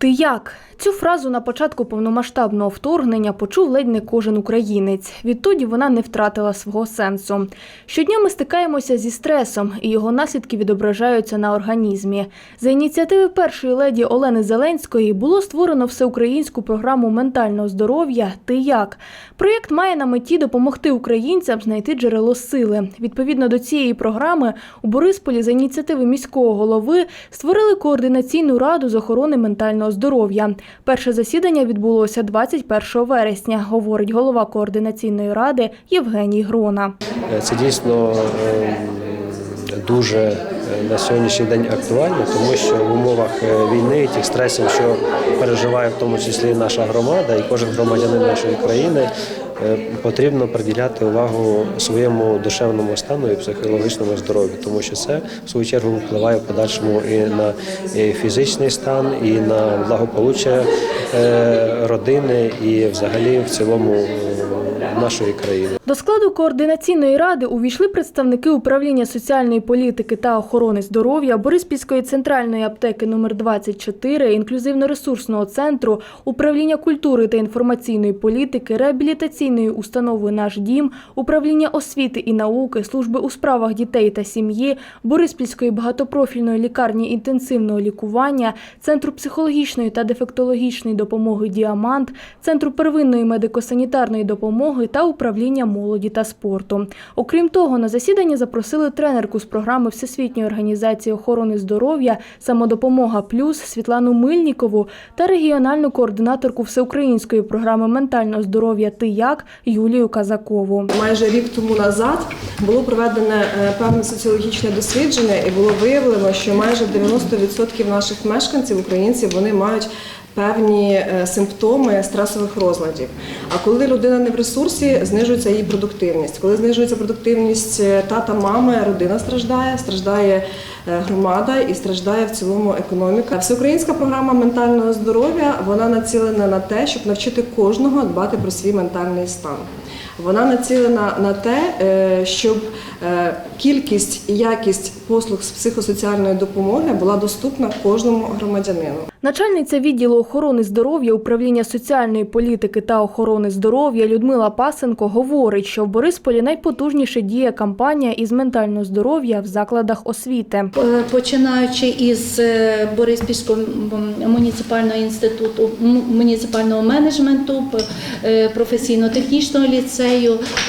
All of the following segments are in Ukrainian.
Ти як? Цю фразу на початку повномасштабного вторгнення почув ледь не кожен українець. Відтоді вона не втратила свого сенсу. Щодня ми стикаємося зі стресом, і його наслідки відображаються на організмі. За ініціативи першої леді Олени Зеленської було створено всеукраїнську програму ментального здоров'я Ти як. Проєкт має на меті допомогти українцям знайти джерело сили. Відповідно до цієї програми у Борисполі за ініціативи міського голови створили координаційну раду з охорони ментального здоров'я. Перше засідання відбулося 21 вересня, говорить голова координаційної ради Євгеній Грона. Е, Це дійсно е, дуже е, на сьогоднішній день актуально, тому що в умовах війни тих стресів, що переживає в тому числі наша громада, і кожен громадянин нашої країни. Е, Потрібно приділяти увагу своєму душевному стану і психологічному здоров'ю, тому що це в свою чергу впливає в подальшому і на фізичний стан, і на благополуччя родини, і взагалі в цілому е, нашої країни. До складу координаційної ради увійшли представники управління соціальної політики та охорони здоров'я, Бориспільської центральної аптеки номер 24 інклюзивно-ресурсного центру, управління культури та інформаційної політики, реабілітаційної установи Наш дім, управління освіти і науки, служби у справах дітей та сім'ї, Бориспільської багатопрофільної лікарні інтенсивного лікування, центру психологічної та дефектологічної допомоги Діамант, центру первинної медико-санітарної допомоги та управління молоді та спорту. Окрім того, на засідання запросили тренерку з програми Всесвітньої організації охорони здоров'я Самодопомога Плюс Світлану Мильнікову та регіональну координаторку всеукраїнської програми ментального здоров'я Ти як Юлію Казакову. Майже рік тому назад було проведене е, певне соціологічне дослідження, і було виявлено, що майже 90% наших мешканців, українців, вони мають певні е, симптоми стресових розладів. А коли людина не в ресурсі, знижується її продуктивність. Коли знижується продуктивність е, тата, мами, родина страждає, страждає е, громада і страждає в цілому економіка. Всеукраїнська програма ментального здоров'я вона націлена на те, щоб навчити кожного дбати про свій ментальний стан. Вона націлена на те, е, щоб е, кількість і якість послуг з психосоціальної допомоги була доступна кожному громадянину. Начальниця відділу охорони здоров'я управління соціальної політики та охорони здоров'я Людмила Пасенко говорить, що в Борисполі найпотужніше діє кампанія із ментального здоров'я в закладах освіти. Е, починаючи із Бориспільського муніципального інституту муніципального менеджменту, професійно-технічного ліцею,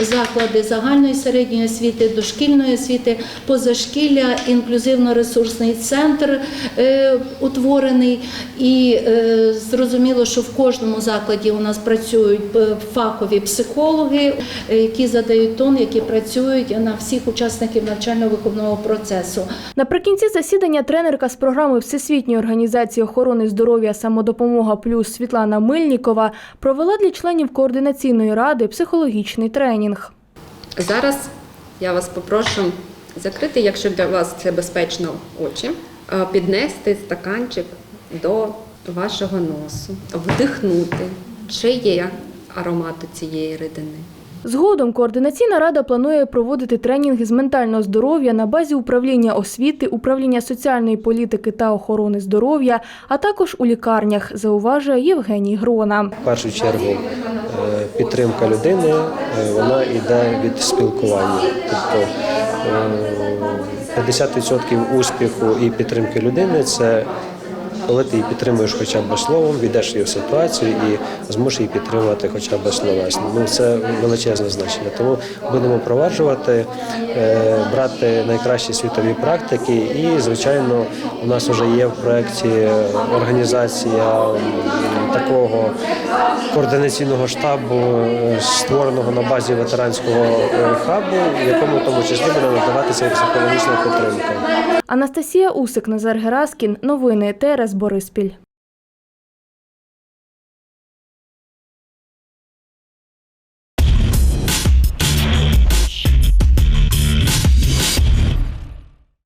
заклади загальної середньої освіти, дошкільної освіти, позашкілля, інклюзивно-ресурсний центр е, утворений. І е, зрозуміло, що в кожному закладі у нас працюють е, фахові психологи, які задають тон, які працюють на всіх учасників навчально-виховного процесу. Наприкінці засідання тренерка з програми Всесвітньої організації охорони здоров'я Самодопомога Плюс Світлана Мильнікова провела для членів координаційної ради психологічний тренінг. Зараз я вас попрошу закрити, якщо для вас це безпечно, очі, е, піднести стаканчик до вашого носу, вдихнути, чи є аромат цієї рідини. Згодом координаційна рада планує проводити тренінги з ментального здоров'я на базі управління освіти, управління соціальної політики та охорони здоров'я, а також у лікарнях, зауважує Євгеній Грона. В першу чергу підтримка людини е, вона йде від спілкування. Тобто е, 50% успіху і підтримки людини це коли ти її підтримуєш хоча б словом, віддаш її в ситуацію і зможеш її підтримувати хоча б словесно. Ну це величезне значення. Тому будемо проваджувати, е, брати найкращі світові практики. І, звичайно, у нас вже є в проєкті організація такого координаційного штабу, е, створеного на базі ветеранського е, хабу, в якому в тому числі буде надаватися і психологічна підтримка. Анастасія Усик, Назар Гераскін. Новини ТРС Бориспіль.